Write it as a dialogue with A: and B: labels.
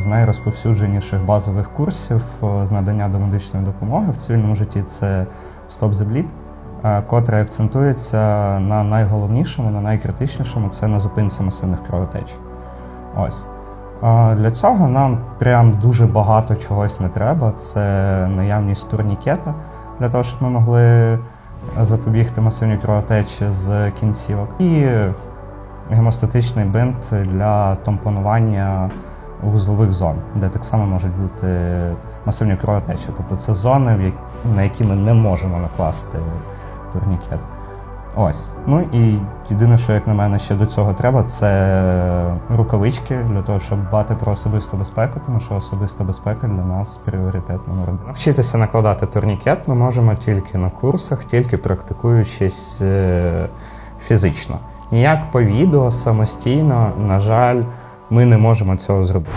A: з найрозповсюдженіших базових курсів е, з надання домедичної допомоги в цивільному житті це Stop the Bleed, котре акцентується на найголовнішому, на найкритичнішому це на зупинці масивних кровотеч. Ось. Для цього нам прям дуже багато чогось не треба. Це наявність турнікета для того, щоб ми могли запобігти масивній кровотечі з кінцівок. І гемостатичний бинт для тампонування вузлових зон, де так само можуть бути масивні кровотечі. Тобто це зони, на які ми не можемо накласти турнікет. Ось. Ну і єдине, що як на мене ще до цього треба, це рукавички для того, щоб дбати про особисту безпеку, тому що особиста безпека для нас пріоритет номер один. Навчитися накладати турнікет ми можемо тільки на курсах, тільки практикуючись е, фізично. Ніяк по відео самостійно, на жаль, ми не можемо цього зробити.